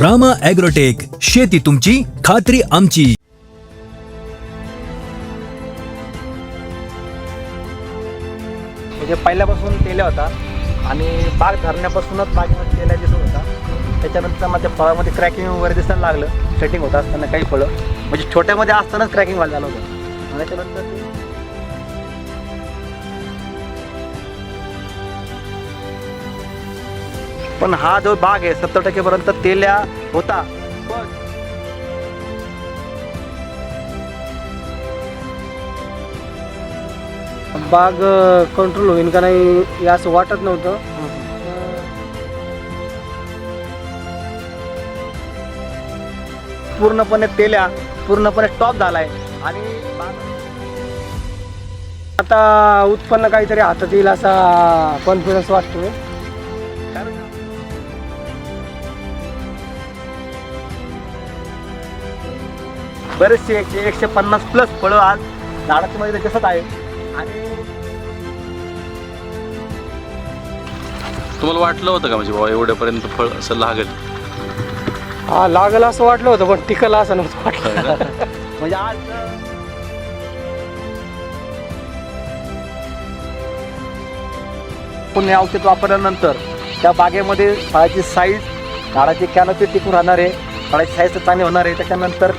Rama agrotech शेती तुमची खात्री आमची. म्हणजे पहिल्यापासून तेल्या होता आणि बाग धरण्यापासूनच बागेमध्ये केला दिसत होता त्याच्यानंतर माझ्या फळामध्ये क्रॅकिंग वगैरे दिसायला लागलं. सेटिंग होत असताना काही फळं. म्हणजे छोट्यामध्ये असतानाच क्रॅकिंग व्हायला झालं होतं. आणि त्याच्यानंतर पण हा जो बाग आहे सत्तर टक्केपर्यंत तेल्या होता. पण बाग कंट्रोल होईल का नाही हे असं वाटत नव्हतं. पूर्णपणे तेल्या पूर्णपणे टॉप झालाय. आणि आता उत्पन्न काहीतरी हातात येईल असा कॉन्फिडन्स वाटतोय. बरेचसे एकशे एकशे पन्नास प्लस फळं आज झाडाच्या मध्ये दिसत आहे आणि तुम्हाला वाटलं होतं का म्हणजे बाबा एवढ्यापर्यंत फळ असं लागेल? हा लागल असं वाटलं होतं पण टिकल असं नव्हतं वाटलं. म्हणजे आज पुणे औषध वापरल्यानंतर त्या बागेमध्ये फळाची साईज झाडाची कॅनोपी टिकून राहणार आहे फळाची साईज तर चांगली होणार आहे. त्याच्यानंतर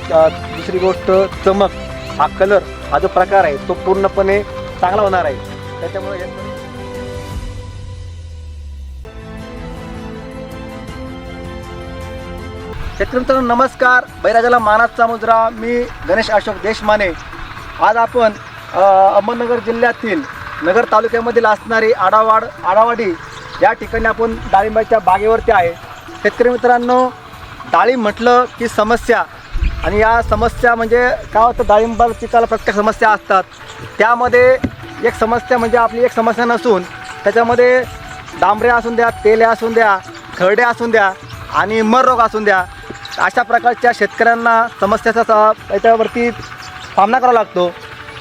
दुसरी गोष्ट चमक. हा कलर हा जो प्रकार आहे तो पूर्णपणे चांगला होणार आहे. त्याच्यामुळे शेतकरी मित्रांनो नमस्कार. बैराजाला मानाचा मुजरा मी गणेश अशोक देशमाने. आज आपण अहमदनगर जिल्ह्यातील नगर तालुक्यामधील असणारी आडावाड आडावाडी या ठिकाणी आपण डाळिंबाच्या बागेवरती आहे. शेतकरी मित्रांनो डाळिंब म्हटलं की समस्या. आणि या समस्या म्हणजे काय होतं डाळिंबा पिकाला प्रत्येक समस्या असतात. त्यामध्ये एक समस्या म्हणजे आपली एक समस्या नसून त्याच्यामध्ये डांबऱ्या असून द्या तेल्या असून द्या खरडे असून द्या आणि मर रोग असून द्या अशा प्रकारच्या शेतकऱ्यांना समस्याचा सा- याच्यावरती सामना करावा लागतो.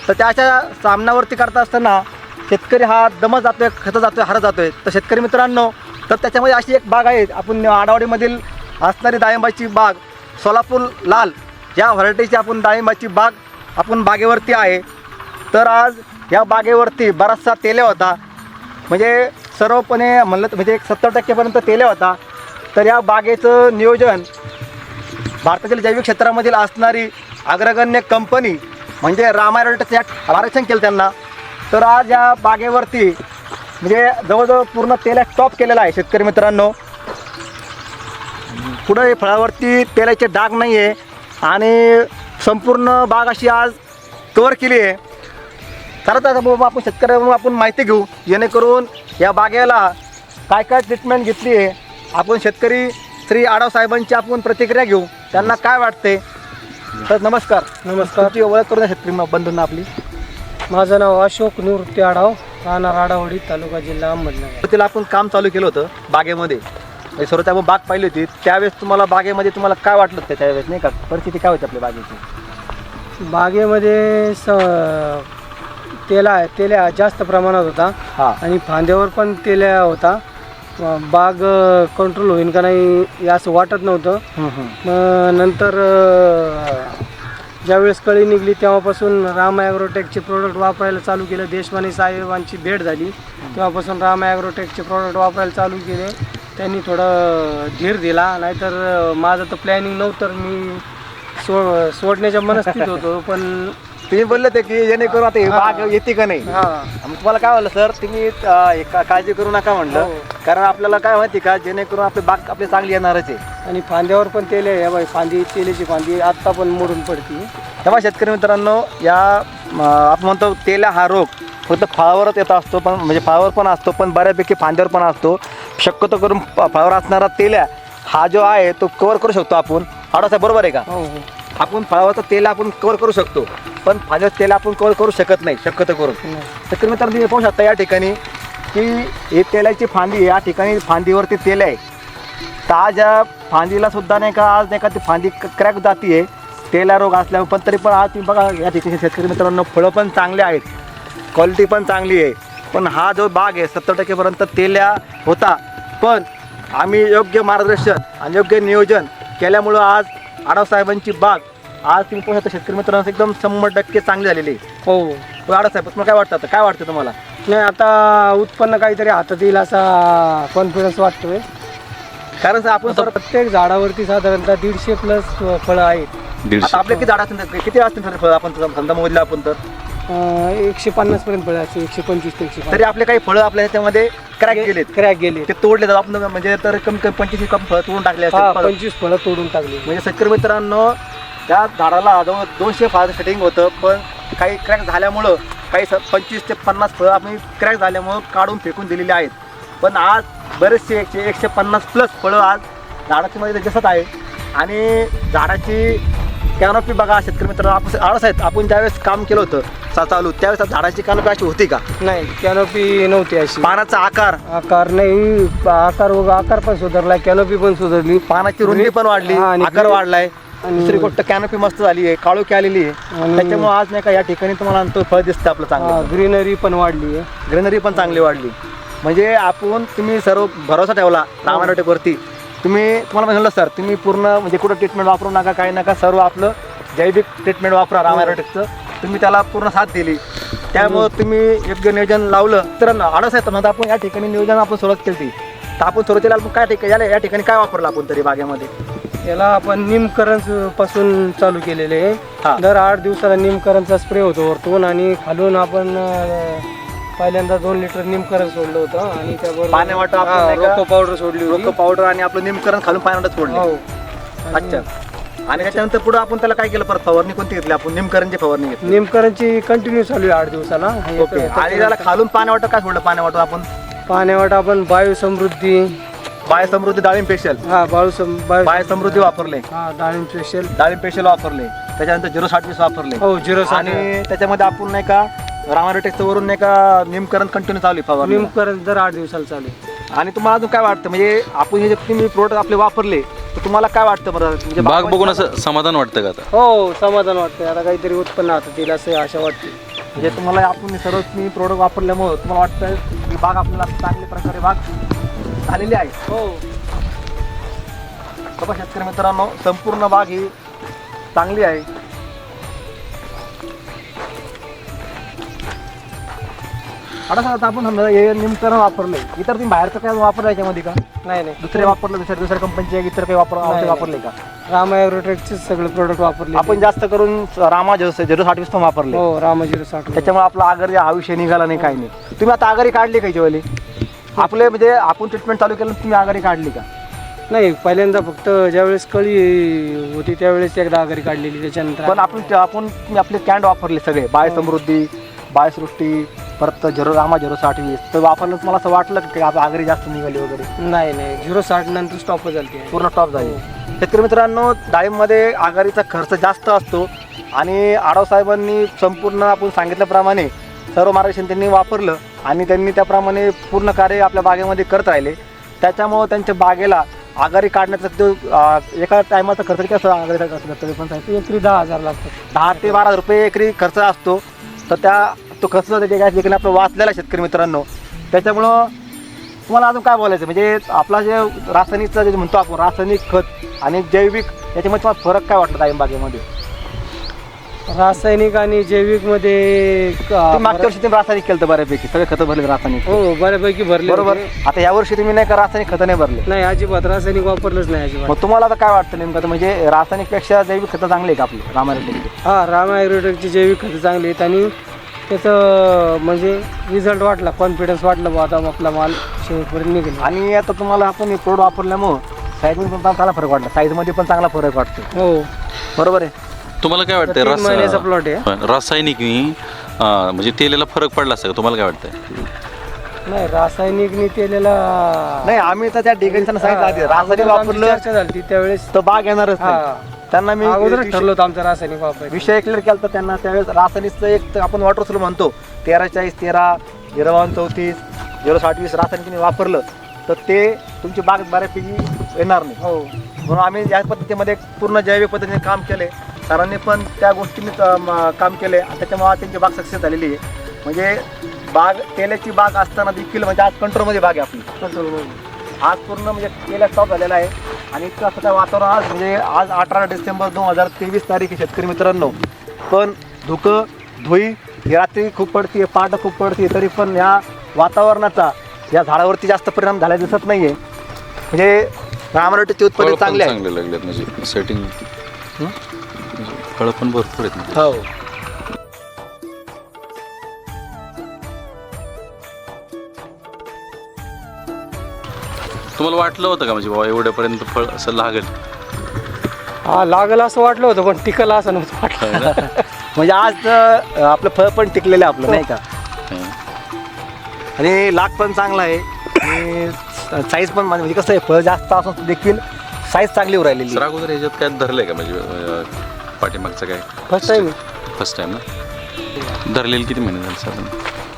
तर त्याच्या सामन्यावरती करता असताना शेतकरी हा दमत जातोय खतं जातोय जातो जातोय. तर शेतकरी मित्रांनो तर त्याच्यामध्ये अशी एक बाग आहे आपण आडावडीमधील असणारी डाळिंबाची बाग सोलापूर लाल या व्हरायटीची आपण डाळिंबाची बाग आपण बागेवरती आहे. तर आज या बागेवरती बराचसा तेल्या होता. म्हणजे सर्वपणे म्हणलं तर म्हणजे एक सत्तर टक्केपर्यंत तेल्या होता. तर या बागेचं नियोजन भारतातील जैविक क्षेत्रामधील असणारी अग्रगण्य कंपनी म्हणजे रामायणाचं या आरक्षण केलं त्यांना. तर आज या बागेवरती म्हणजे जवळजवळ पूर्ण तेला टॉप केलेला आहे शेतकरी मित्रांनो. पुढं हे फळावरती तेलाचे डाग नाही आहे. आणि संपूर्ण बाग अशी आज कवर केली आहे. खरंच आता बाबा आपण शेतकऱ्यांना आपण माहिती घेऊ. जेणेकरून या बागेला काय काय ट्रीटमेंट घेतली आहे. आपण शेतकरी श्री आडाव साहेबांची आपण प्रतिक्रिया घेऊ. त्यांना काय वाटते तर नमस्कार. नमस्कार. तुमची ओळख करून शेतकरी बंधूंना आपली. माझं नाव अशोक निवृत्ती आढाव राहणार आडावडी तालुका जिल्हा अहमदनगर. तिला आपण काम चालू केलं होतं बागेमध्ये. म्हणजे सर्व आपण बाग पाहिली होती त्यावेळेस तुम्हाला बागेमध्ये तुम्हाला काय वाटलं होतं त्यावेळेस नाही का? परिस्थिती काय होती आपल्या बागेची? बागेमध्ये स तेला तेल्या जास्त प्रमाणात होता. हां. आणि फांद्यावर पण तेल्या होता. अं, बाग कंट्रोल होईल का नाही हे असं वाटत नव्हतं. मग नंतर अं, ज्यावेळेस कळी निघली तेव्हापासून राम ॲग्रोटेकचे प्रोडक्ट वापरायला चालू केलं. देशमाने साहेबांची भेट झाली. तेव्हापासून राम ॲग्रोटेकचे प्रोडक्ट वापरायला चालू केले. त्यांनी थोडं धीर दिला नाहीतर माझं तर प्लॅनिंग नव्हतं मी सो सोडण्याच्या मनस्थितीत होतो पण तुम्ही बोलले ते की जेणेकरून आता ही बाग येते का नाही? हां. मग तुम्हाला काय म्हणलं सर? तुम्ही अं, हे का- काळजी करू नका म्हणलं. हो. कारण आपल्याला काय माहिती का जेणेकरून आपली बाग आपली चांगली येणारच आहे. आणि फांद्यावर पण तेले या बाई फांदी तेलेची फांदी आत्ता पण मोडून पडती. तेव्हा शेतकरी मित्रांनो या म, आपण म्हणतो तेला हा रोग. फक्त फळावरच येत असतो पण म्हणजे फळावर पण असतो पण बऱ्यापैकी फांद्यावर पण असतो. शक्यतो करून फळावर असणारा तेल्या हा जो आहे तो कवर करू शकतो आपण. आडोसा बरोबर आहे का? हो हो. आपण फळावरचा तेल आपण कवर करू शकतो पण फांद्यावर तेल आपण कवर करू शकत नाही शक्यतो करून. नाही. शेतकरी मित्रांनो तुम्ही पाहू शकता या ठिकाणी की ही तेलाची फांदी या ठिकाणी फांदीवरती तेल आहे. ताज या फांदीला सुद्धा नाही का आज नाही का ती फांदी क्रॅक जाती तेला रोग असल्यामुळे पण तरी पण आज तुम्ही बघा या ठिकाणी शेतकरी मित्रांनो फळं पण चांगले आहेत. क्वालिटी पण चांगली आहे. पण हा जो बाग आहे सत्तर टक्केपर्यंत तेल्या होता. पण आम्ही योग्य मार्गदर्शन आणि योग्य नियोजन केल्यामुळं आज आडव साहेबांची बाग आज तुम्ही पाहू शकता शेतकरी मित्रांनो एकदम शंभर टक्के चांगली झालेली हो. हो, आडव साहेब तुम्हाला काय वाटतं आता? काय वाटतं तुम्हाला? नाही आता उत्पन्न काहीतरी हातात येईल असा कॉन्फिडन्स वाटतोय. कारण सर आपण सर प्रत्येक झाडावरती साधारणतः दीडशे प्लस फळं आहेत. आता दीडशे आपले किती झाड असतील किती असतील सर फळं? आपण समजा मोजलं आपण तर. एकशे पन्नास पर्यंत फळं असते एकशे पंचवीस ते एकशे तरी आपले काही फळं आपल्या ह्याच्यामध्ये क्रॅक गेलेत. क्रॅक गेले ते तोडले जातात. आपण म्हणजे तर कमी कमी पंचवीस कमी फळं तोडून टाकले हा फळं. पंचवीस फळं तोडून टाकली. म्हणजे शेतकरी मित्रांनो त्या झाडाला जवळ दोनशे फळाचं सेटिंग होतं पण काही क्रॅक झाल्यामुळं काही स पंचवीस ते पन्नास फळं आम्ही क्रॅक झाल्यामुळं काढून फेकून दिलेली आहेत. पण आज बरेचसे एकशे एकशे पन्नास प्लस फळं आज झाडाची मध्ये दिसत आहे. आणि झाडाची कॅनोपी बघा शेतकरी मित्रांनो आपण आळस आहेत. आपण ज्यावेळेस काम केलं होतं चा- चालू. त्यावेळेस झाडाची कॅनोपी अशी होती का? नाही कॅनोपी नव्हती अशी. पानाचा आकार? आकार नाही आकार आकार पण सुधारला कॅनोपी पण सुधारली. पानाची रुंदी पण वाढली आणि आकार वाढलाय. दुसरी गोष्ट कॅनोपी मस्त झाली आहे काळोखी आलेली आहे. आणि- त्याच्यामुळे आज नाही का या ठिकाणी तुम्हाला आणतो फळ दिसतं आपलं चांगलं. ग्रीनरी पण वाढली आहे. ग्रीनरी पण चांगली वाढली. म्हणजे आपण तुम्ही सर्व भरोसा ठेवला रामारोटेकवरती तुम्ही तुम्हाला म्हणलं सर तुम्ही पूर्ण म्हणजे कुठं ट्रीटमेंट वापरू नका काही नका सर्व आपलं जैविक ट्रीटमेंट वापरा रामारोटेकचं तुम्ही त्याला पूर्ण साथ दिली. त्यामुळं तुम्ही योग्य नियोजन लावलं. तर आडस आहे तर आपण या ठिकाणी नियोजन आपण सुरुवात केली तर आपण सुरुवातीला आपण काय ठिकाणी याला या ठिकाणी काय वापरलं आपण तरी बागेमध्ये? याला आपण निमकरणपासून चालू केलेले. आहे. दर आठ दिवसाला निमकरणचा स्प्रे होतो वरतून आणि खालून आपण पहिल्यांदा दोन लिटर निमकरण सोडलं होतं आणि त्याबरोबर पावडर सोडली रोक पावडर आणि आपलं निमकरण खालून पाण्यात सोडलं. हो. अच्छा. आणि त्याच्यानंतर पुढे आपण त्याला काय केलं? परत फवारणी कोणती घेतली? आपण निमकरणची फवारणी घेतली. निमकरणची कंटिन्यू चालू आहे आठ दिवसाला. हे ओके. आणि त्याला खालून पाणी वाटत काय सोडलं? पाणी वाटत आपण? पाण्यावाट आपण बायो समृद्धी बाय समृद्धी डाळिंब स्पेशल हा बायो सम बायो बाय समृद्धी वापरले. हा डाळिंब स्पेशल डाळिंब स्पेशल वापरले. त्याच्यानंतर झिरो साठ वीस वापरले. हो झिरो आणि त्याच्यामध्ये आपण नाही का रामारोटेक्सचं वरून नाही का निमकरण कंटिन्यू चालू आहे फवारणी. निमकरण दर आठ दिवसाला चालू आहे. आणि तुम्हाला अजून काय वाटतं? म्हणजे आपण हे जे तुम्ही प्रोडक्ट आपले वापरले तर तुम्हाला काय वाटतं बरं? म्हणजे बाग बघून असं समाधान वाटतं का आता? हो समाधान वाटतंय. आता काहीतरी उत्पन्न हातात येईल असं आशा वाटते. म्हणजे तुम्हाला आपण सर्व तुम्ही प्रोडक्ट वापरल्यामुळं तुम्हाला वाटतं की बाग आपल्याला चांगल्या प्रकारे बाग झालेली आहे. हो. बघा शेतकरी मित्रांनो संपूर्ण बाग ही चांगली आहे. आता सांगा आपण समजा हे निमकरण वापरले इतर तुम्ही बाहेरचं काय वापरलं याच्यामध्ये का? नाही नाही. दुसरे वापरलं दुसऱ्या दुसऱ्या कंपनीचे इतर काही वापर औषध. वापरले का? रामा ॲग्रोटेकचे सगळे प्रोडक्ट वापरले आपण जास्त करून रामा झिरो झिरो साठ वीस वापरले. हो रामा झिरो साठ त्याच्यामुळे आपला आगर हा विषय निघाला नाही काही नाही. तुम्ही आता आगारी काढली का वेळी आपले म्हणजे आपण ट्रीटमेंट चालू केलं तुम्ही आगारी काढली का? नाही पहिल्यांदा फक्त ज्यावेळेस कळी होती त्यावेळेस एकदा आघाडी काढलेली त्याच्यानंतर पण आपण आपण आपले कॅन्ड वापरले सगळे. बाय समृद्धी बाय सृष्टी परत झिरो रामा झिरो साठ वीस. तर वापरलं तुम्हाला असं वाटलं का आपली आगरी जास्त निघाली वगैरे. नाही नाही. झिरो साठ नंतर स्टॉप झाली पूर्ण टॉप झाली. शेतकरी मित्रांनो डाळिंबमध्ये आघाडीचा खर्च जास्त असतो आणि आडव साहेबांनी संपूर्ण आपण सांगितल्याप्रमाणे सर्व मार्गदर्शन त्यांनी वापरलं आणि त्यांनी त्याप्रमाणे पूर्ण कार्य आपल्या बागेमध्ये करत राहिले. त्याच्यामुळं त्यांच्या बागेला आघाडी काढण्याचा तो एका टायमाचा खर्च किती असतो आघाडीचा खर्च? तरी पण सांगितलं. एकरी दहा हजार लागतात. दहा ते बारा रुपये एकरी खर्च असतो. तर त्या तो खर्च त्याच्या ठिकाणी आपलं वाचलेला शेतकरी मित्रांनो. त्याच्यामुळं तुम्हाला अजून काय बोलायचं म्हणजे आपला जे रासायनिकचं जे म्हणतो आपण रासायनिक खत आणि जैविक याच्यामध्ये तुम्हाला फरक काय वाटलं डाळिंब बागेमध्ये रासायनिक आणि जैविकमध्ये तुम्ही मागच्या वर्षी तुम्ही रासायनिक केलं होतं बऱ्यापैकी सगळे खतं भरले रासायनिक. हो बऱ्यापैकी भरले बरोबर? होते. आता या वर्षी तुम्ही नाही का रासायनिक खतं नाही भरले? नाही अजिबात रासायनिक वापरलंच नाही अजिबात. मग तुम्हाला आता काय वाटतं नेमकं? तर म्हणजे रासायनिकपेक्षा जैविक खतं चांगली आहे का आपली? रामायण हा रामा ॲग्रोटेकची जैविक खतं चांगली आहेत आणि त्याचं म्हणजे रिझल्ट वाटला कॉन्फिडन्स वाटला बा आता आपला माल शेवटपर्यंत निघेल. आणि आता तुम्हाला आपण हे प्रोडक्ट वापरल्यामुळं साईजमध्ये पण चांगला फरक वाटला. साईजमध्ये पण चांगला फरक वाटतो हो. बरोबर आहे? तुम्हाला काय वाटतंय तीन महिन्याचा रस प्लॉट आहे पण रासायनिकनी अं, म्हणजे तेलाला फरक पडला असता का? तुम्हाला काय वाटतंय? नाही रासायनिकनी केलेला नाही आम्ही तर त्या ठिकाणी सांगितलं आधी रासायनिक आमची वापरलं चर्चा झाली त्यावेळेस तर बाग येणारच नाही. हा. त्यांना मी अगोदर विषय- ठरलं होतं आमचं रासायनिक वापरायचं. विषय क्लिअर केला तर त्यांना. त्यावेळेस रासायनिकचं एक तर आपण वॉटर सोल म्हणतो. तेरा चाळीस तेरा झिरो वन चौतीस झिरो साठ वीस रासायनिक तुम्ही वापरलं तर ते तुमची बाग बऱ्यापैकी येणार नाही. हो. म्हणून आम्ही या पद्धतीमध्ये पूर्ण जैविक पद्धतीने काम केले सरांनी पण त्या गोष्टीने काम केले. त्याच्यामुळे त्यांची बाग सक्सेस झालेली आहे. म्हणजे बाग तेलाची बाग असताना देखील म्हणजे आज कंट्रोलमध्ये बाग आहे आपली. कंट्रोल आज पूर्ण म्हणजे तेला स्टॉप झालेला आहे. आणि इतकं असं काय वातावरण आज म्हणजे आज अठरा डिसेंबर दोन हजार तेवीस तारीख आहे शेतकरी मित्रांनो. पण धुकं धुई ही रात्री खूप पडते पहाट खूप पडते तरी पण ह्या वातावरणाचा या झाडावरती जास्त परिणाम झाला दिसत नाही आहे म्हणजे रामरोटीचे उत्पन्न चांगले आहे. चांगले लागलेत म्हणजे सेटिंग फळं पण भरपूर आहेत. हो. तुम्हाला वाटलं होतं का? म्हणजे बाबा एवढ्यापर्यंत फळ असं लागेल. हा लागलं असं वाटलं होतं पण टिकलं असं नव्हतं वाटलं. म्हणजे आज आपलं फळ पण टिकलेलं आहे आपलं नाही का? हं. आणि लाग पण चांगला आहे. आणि साईज पण म्हणजे कसं आहे फळ जास्त असून देखील साईज चांगली होऊ राहिलेली सर अगोदर ह्याच्यात काय धरलंय का? म्हणजे अं, पाठीमागचं काय? फर्स्ट टाइम फर्स्ट टाइम ना? धरलेलं किती महिने झाले साधारण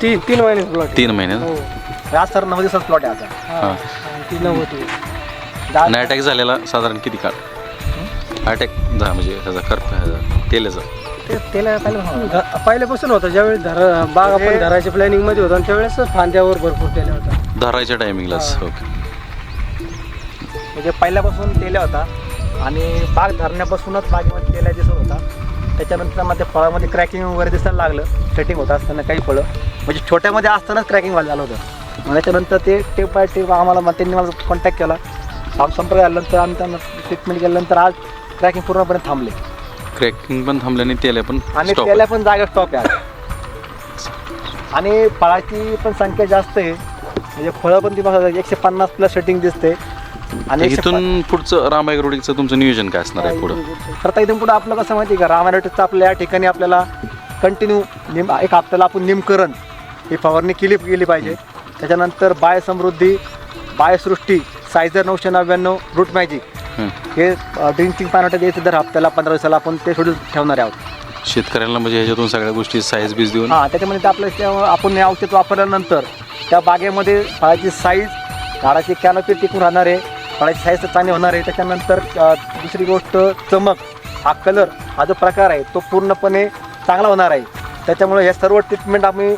तीन तीन महिने प्लॉट तीन महिने ना? हो. आज सर नऊ दिवसात प्लॉट आहे आता हा. ती आणि अटॅक झालेला साधारण किती काळ? अटॅक झाला म्हणजे ह्याचा खर्च ह्याचा तेलाचा. ते- त्याला पाहिलं ना. ध- पहिल्यापासून होतं ज्यावेळेस धर बाग आपण म्हणजे- धरायच्या प्लॅनिंगमध्ये होतो आणि त्यावेळेस फांद्यावर भरपूर केला होता. धरायच्या टायमिंगलाच ओके म्हणजे पहिल्यापासून तेल्या होता आणि बाग धरण्यापासूनच बागेमध्ये तेल्या दिसत होता. त्याच्यानंतर मग त्या फळामध्ये क्रॅकिंग वगैरे दिसायला लागलं. सेटिंग होतं असताना काही फळं. म्हणजे छोट्यामध्ये असतानाच क्रॅकिंग व्हायला झालं होतं. मग त्याच्यानंतर ते टेप बाय टेप आम्हाला मग त्यांनी मला कॉन्टॅक्ट केला. आम संपर्क झाल्यानंतर आम्ही त्यांना ट्रीटमेंट केल्यानंतर आज क्रॅकिंग पूर्णपणे थांबले. क्रॅकिंग पण थांबले आणि तेल्या पण आणि stop. त्याला पण जागा स्टॉप आहे. आणि फळाची पण संख्या जास्त आहे. म्हणजे फळं पण ती बघा एकशे पन्नास प्लस सेटिंग दिसते. आणि एकशे इथून पुढचं रामायग्रोडिकचं तुमचं नियोजन काय असणार आहे पुढं? करता इथून पुढे आपलं कसं माहिती आहे का? रामायणाचं आपल्या या ठिकाणी आपल्याला कंटिन्यू निम एक हप्त्याला आपण निमकरण ही फवारणी केली गेली पाहिजे. त्याच्यानंतर बायसमृद्धी बायसृष्टी सायझर नऊशे नव्याण्णव रूट मॅजिक. हं. ड्रिंकिंग पाण्यात द्यायचं दर हप्त्याला पंधरा दिवसाला आपण ते शेड्यूल ठेवणार आहोत. शेतकऱ्यांना म्हणजे ह्याच्यातून सगळ्या गोष्टी साईज बीज देऊन? हां त्याच्यामध्ये ते आपलं त्या- आपण हे औषध वापरल्यानंतर त्या बागेमध्ये फळाची साईज झाडाची कॅनोपी टिकून राहणार आहे. फळाची साईज चांगली होणार आहे. त्याच्यानंतर अ, दुसरी गोष्ट चमक. हा कलर हा जो प्रकार आहे तो पूर्णपणे चांगला होणार आहे. त्याच्यामुळे हे सर्व ट्रीटमेंट आम्ही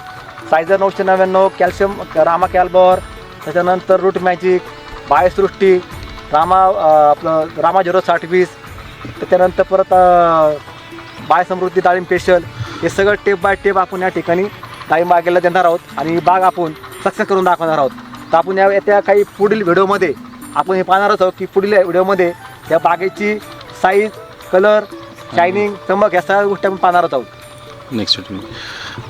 सायझर नऊशे नव्याण्णव कॅल्शियम रामा कॅल्बॉर त्याच्यानंतर रूट मॅजिक बायसृष्टी रामा आपलं रामा झिरो साठ वीस त्याच्यानंतर परत बाय बायसमृद्धी डाळिंब स्पेशल हे सगळं टेप बाय टेप आपण या ठिकाणी डाळिंब बागेला देणार आहोत आणि बाग आपण सक्सेस करून दाखवणार आहोत. तर आपण या येत्या काही पुढील व्हिडिओमध्ये आपण हे पाहणारच आहोत की पुढील व्हिडिओमध्ये या बागेची साईज कलर शायनिंग चमक या सगळ्या गोष्टी आपण पाहणारच आहोत. नेक्स्ट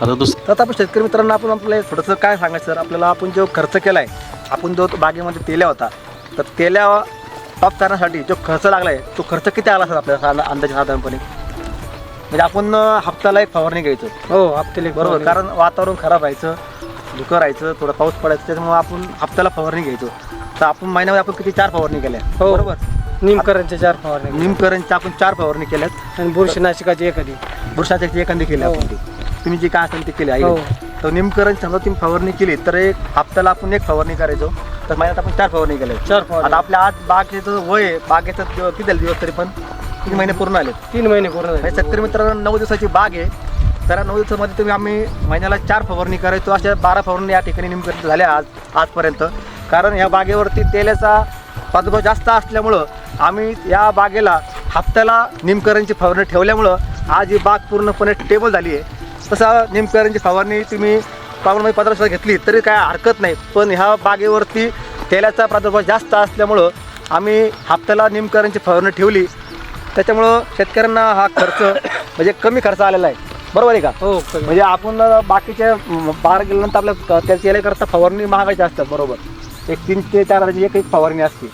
आता दुसरं तर आता आपण शेतकरी मित्रांना आपण आपल्याला थोडंसं काय सांगायचं सर आपल्याला आपण जो खर्च केला आहे आपण जो तो बागेमध्ये तेल्या होता तर तेल्या टॉप करण्यासाठी जो खर्च लागला आहे तो खर्च किती आला सर आपल्याला साधा- अंदाजे साधारणपणे? म्हणजे आपण हप्त्याला एक फवारणी घ्यायचो. हो हप्त्याला एक बरोबर. कारण वातावरण खराब राहायचं धुकं राहायचं थोडं पाऊस पडायचं त्याच्यामुळे आपण हप्त्याला फवारणी घ्यायचो. तर आपण महिन्यामध्ये आपण किती? चार फवारणी केल्या. हो. बरोबर? निमकरणच्या चार फवारणी निमकरणच्या आपण चार फवारणी केल्यात. आणि बुरशीनाशकाची एखादी. बुरशाची एखादी केली हो. आपण ती. तुम्ही जी काय असेल ती केली आई. हो. तर निमकरण समजा तुम्ही फवारणी केली तर एक हप्त्याला आपण एक फवारणी करायचो. तर महिन्यात आपण चार फवारणी केल्या चार फवारणी. आता आपल्या आज बागेचं वय आहे, बागेचं दिव- किती झाले दिवस तरी पण? किती महिने पूर्ण आले तीन महिने पूर्ण झाले. शेतकरी मित्रांनो नऊ दिवसाची बाग आहे. तर या नऊ दिवसामध्ये तुम्ही आम्ही महिन्याला चार फवारणी करायचो. अशा बारा फवारणी या ठिकाणी निमकरण झाल्या आज आजपर्यंत. कारण ह्या बागेवरती तेलाचा प्रादुर्भाव जास्त असल्यामुळं आम्ही या बागेला हप्त्याला निमकरणची फवारणी ठेवल्यामुळं आज ही बाग पूर्णपणे टेबल झाली आहे. तसं निमकरणची फवारणी तुम्ही प्रमाणामध्ये पंधरा दिवसात घेतली तरी काय हरकत नाही. पण ह्या बागेवरती तेलाचा प्रादुर्भाव जास्त असल्यामुळं आम्ही हप्त्याला निमकरणची फवारणी ठेवली. त्याच्यामुळं शेतकऱ्यांना हा खर्च म्हणजे कमी खर्च आलेला आहे. बरोबर आहे का? हो. म्हणजे आपण बाकीच्या बाहेर गेल्यानंतर आपल्या त्या तेलाकरता फवारणी महागायची असतात बरोबर. एक तीन ते चार हजाराची एक एक फवारणी असते.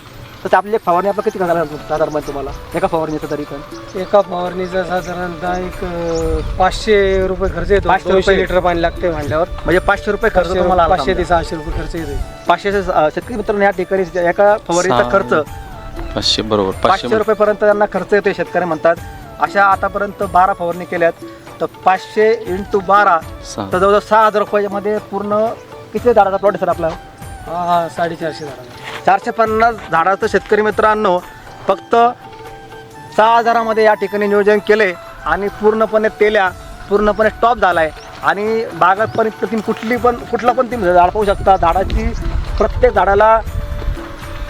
तर आपली एक फवारणी आपलं किती झाला साधारण तुम्हाला? एका फवारणीचं तरी पण. एका फवारणीचा साधारणतः एक अं, पाचशे रुपये खर्च येतो. पाचशे रुपये. लिटर पाणी लागते म्हणल्यावर. म्हणजे पाचशे रुपये खर्च पाचशे तुम्हाला आला पाचशे ते समजा. सहाशे रुपये खर्च येतो पाचशे अं, शेतकरी मित्रांनो या ठिकाणी एका फवारणीचा सहा- खर्च पाचशे बरोबर पाचशे पाचशे रुपयेपर्यंत त्यांना खर्च येतो शेतकरी म्हणतात. अशा आतापर्यंत बारा फवारणी केल्यात. तर पाचशे इंटू बारा सहा. तर जवळजवळ सहा हजार रुपयामध्ये पूर्ण किती झाडाचा प्लॉट आहे सर आपला? हा हा साडेचारशे झाला चारशे पन्नास झाडाचं शेतकरी मित्रांनो फक्त सहा हजारामध्ये या ठिकाणी नियोजन केले आणि पूर्णपणे तेल्या पूर्णपणे टॉप झाला आहे आणि बागात पण तुम्ही कुठली पण कुठलं पण तुम्ही झाड पाहू शकता. झाडाची प्रत्येक झाडाला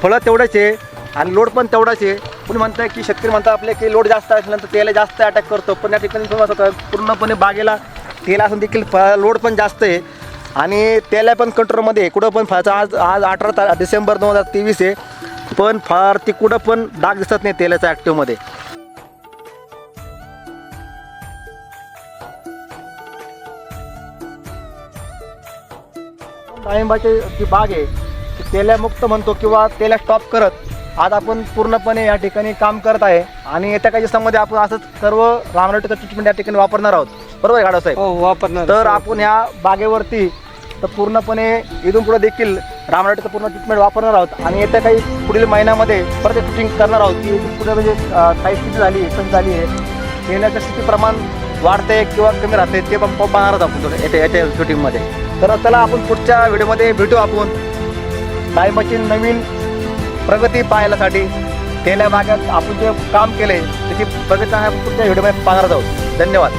फळं तेवढ्याचे आहे आणि लोड पण तेवढाच आहे. कुणी म्हणतं की शेतकरी म्हणतात आपले की लोड जास्त असल्यानंतर तेला जास्त अटॅक करतो. पण या ठिकाणी असं पूर्णपणे बागेला तेल असून देखील लोड पण जास्त आहे. आणि त्याला पण कंट्रोलमध्ये. कुठं पण फायचं आज आज अठरा ता डिसेंबर दोन हजार तेवीस आहे. पण फार ती कुठं पण डाग दिसत नाही तेलाच्या ॲक्टिव्हमध्ये डाळिंबाची जी बाग आहे ती तेल्यामुक्त म्हणतो किंवा तेला स्टॉप करत आज आपण पूर्णपणे या ठिकाणी काम करत आहे. आणि येत्या काही दिवसांमध्ये आपण असंच सर्व रामराटीचं ट्रीटमेंट या ठिकाणी वापरणार आहोत. बरोबर आहे साहेब? हो वापरणार तर आपण ह्या बागेवरती तर पूर्णपणे इथून पुढे देखील रामराटीचं पूर्ण ट्रीटमेंट वापरणार आहोत. आणि येत्या काही पुढील महिन्यामध्ये परत शूटिंग करणार आहोत. की पुढे म्हणजे काही स्थिती झाली कमी झाली आहे. येण्याचं स्थिती प्रमाण वाढते किंवा कमी राहते ते पण पाहणार आहोत आपण येते याच्या शूटिंगमध्ये तर चला आपण पुढच्या व्हिडिओमध्ये भेटू आपण. डाळिंबाची नवीन प्रगती पाहायलासाठी गेल्या भागात आपण जे काम केले त्याची प्रगती पुढच्या व्हिडिओमध्ये पाहणार आहोत. धन्यवाद.